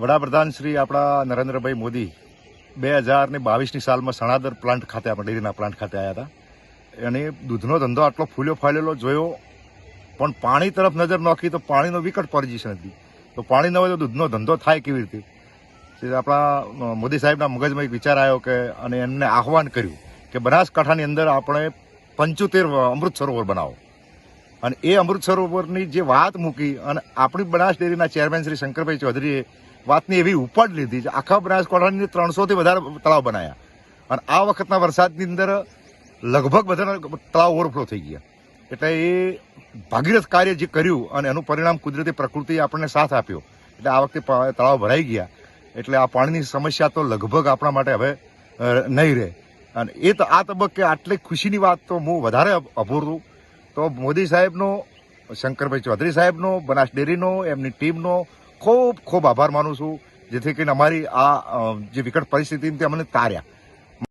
વડાપ્રધાન શ્રી આપણા નરેન્દ્રભાઈ મોદી બે હજાર ને બાવીસની સાલમાં સણાદર પ્લાન્ટ ખાતે, આપણે ડેરીના પ્લાન્ટ ખાતે આવ્યા હતા. અને દૂધનો ધંધો આટલો ફૂલ્યો ફાલેલો જોયો, પણ પાણી તરફ નજર નાખી તો પાણીનો વિકટ પોઝિશન હતી. તો પાણી ન હોય તો દૂધનો ધંધો થાય કેવી રીતે? તે આપણા મોદી સાહેબના મગજમાં એક વિચાર આવ્યો કે, અને એમને આહવાન કર્યું કે બનાસકાંઠાની અંદર આપણે પંચોતેર અમૃત સરોવર બનાવો. અને એ અમૃત સરોવરની જે વાત મૂકી, અને આપણી બનાસ ડેરીના ચેરમેન શ્રી શંકરભાઈ ચૌધરીએ વાતની એવી ઉપડ લીધી છે. આખા બનાસકાંઠાની ત્રણસોથી વધારે તળાવ બનાવ્યા અને આ વખતના વરસાદની અંદર લગભગ બધા તળાવ ઓવરફ્લો થઈ ગયા. એટલે એ ભાગીરથ કાર્ય જે કર્યું અને એનું પરિણામ કુદરતી પ્રકૃતિએ આપણને સાથ આપ્યો. એટલે આ વખતે તળાવ ભરાઈ ગયા. એટલે આ પાણીની સમસ્યા તો લગભગ આપણા માટે હવે નહીં રહે. અને એ તો, આ તબક્કે આટલી ખુશીની વાત તો હું વધારે અભૂરું તો મોદી સાહેબનો, શંકરભાઈ ચૌધરી સાહેબનો, બનાસ ડેરીનો, એમની ટીમનો ખૂબ ખૂબ આભાર માનું છું. જેથી કરીને અમારી આ જે વિકટ પરિસ્થિતિથી અમને તાર્યા.